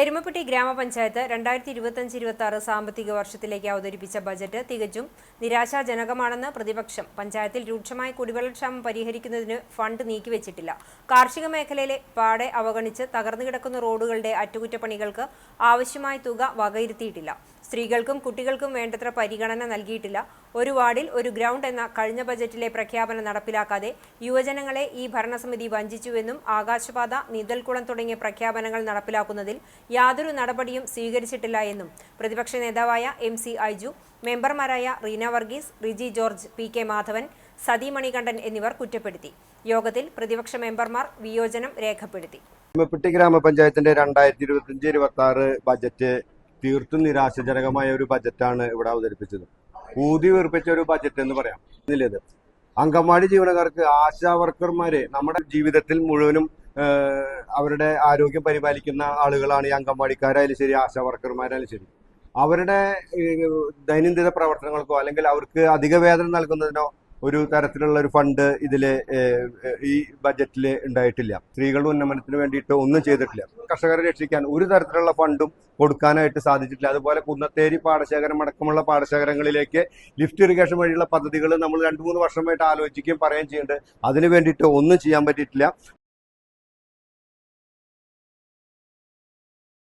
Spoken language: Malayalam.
എരുമപ്പെട്ടി ഗ്രാമപഞ്ചായത്ത് രണ്ടായിരത്തി ഇരുപത്തഞ്ച് ഇരുപത്തി ആറ് സാമ്പത്തിക വർഷത്തിലേക്ക് അവതരിപ്പിച്ച ബജറ്റ് തികച്ചും നിരാശാജനകമാണെന്ന് പ്രതിപക്ഷം പഞ്ചായത്തിൽ രൂക്ഷമായ കുടിവെള്ളക്ഷാമം പരിഹരിക്കുന്നതിന് ഫണ്ട് നീക്കിവെച്ചിട്ടില്ല. കാർഷിക മേഖലയിലെ പാടെ അവഗണിച്ച് തകർന്നു കിടക്കുന്ന റോഡുകളുടെ അറ്റകുറ്റപ്പണികൾക്ക് ആവശ്യമായ തുക വകയിരുത്തിയിട്ടില്ല. സ്ത്രീകൾക്കും കുട്ടികൾക്കും വേണ്ടത്ര പരിഗണന നൽകിയിട്ടില്ല. ഒരു വാർഡിൽ ഒരു ഗ്രൗണ്ട് എന്ന കഴിഞ്ഞ ബജറ്റിലെ പ്രഖ്യാപനം നടപ്പിലാക്കാതെ യുവജനങ്ങളെ ഈ ഭരണസമിതി വഞ്ചിച്ചുവെന്നും ആകാശപാത നീന്തൽക്കുളം തുടങ്ങിയ പ്രഖ്യാപനങ്ങൾ നടപ്പിലാക്കുന്നതിൽ യാതൊരു നടപടിയും സ്വീകരിച്ചിട്ടില്ല എന്നും പ്രതിപക്ഷ നേതാവായ എം സി ഐജു മെമ്പർമാരായ Reena Varghese Riji George P K Madhavan Sathi Manikandan എന്നിവർ കുറ്റപ്പെടുത്തി. യോഗത്തിൽ പ്രതിപക്ഷ മെമ്പർമാർ വിയോജനം രേഖപ്പെടുത്തി. ഗ്രാമപഞ്ചായത്തിന്റെ രണ്ടായിരത്തി ഇരുപത്തിയഞ്ച് ഇരുപത്തി ആറ് ബജറ്റ് തീർത്തും നിരാശജനകമായ ഒരു ബജറ്റാണ് ഇവിടെ അവതരിപ്പിച്ചത്. ഊതി വീർപ്പിച്ച ഒരു ബജറ്റ് എന്ന് പറയാം. ഇതിലേത് അങ്കമാടി ജീവനക്കാർക്ക് ആശാ വർക്കർമാരെ നമ്മുടെ ജീവിതത്തിൽ മുഴുവനും അവരുടെ ആരോഗ്യം പരിപാലിക്കുന്ന ആളുകളാണ് ഈ അങ്കമാടിക്കാരായാലും ശരി ആശാ വർക്കർമാരായാലും ശരി. അവരുടെ ദൈനംദിന പ്രവർത്തനങ്ങൾക്കോ അല്ലെങ്കിൽ അവർക്ക് അധിക വേതനം നൽകുന്നതിനോ ഒരു തരത്തിലുള്ള ഒരു ഫണ്ട് ഏഹ്, ഈ ബജറ്റിൽ ഉണ്ടായിട്ടില്ല. സ്ത്രീകളുടെ ഉന്നമനത്തിന് വേണ്ടിയിട്ട് ഒന്നും ചെയ്തിട്ടില്ല. കർഷകരെ രക്ഷിക്കാൻ ഒരു തരത്തിലുള്ള ഫണ്ടും കൊടുക്കാനായിട്ട് സാധിച്ചിട്ടില്ല. അതുപോലെ കുന്നത്തേരി പാടശേഖരം അടക്കമുള്ള പാടശേഖരങ്ങളിലേക്ക് ലിഫ്റ്റ് ഇറിഗേഷൻ വഴിയുള്ള പദ്ധതികൾ നമ്മൾ രണ്ട് മൂന്ന് വർഷമായിട്ട് ആലോചിക്കുകയും പറയുകയും ചെയ്യുന്നുണ്ട്. അതിന് വേണ്ടിയിട്ട് ഒന്നും ചെയ്യാൻ പറ്റിയിട്ടില്ല.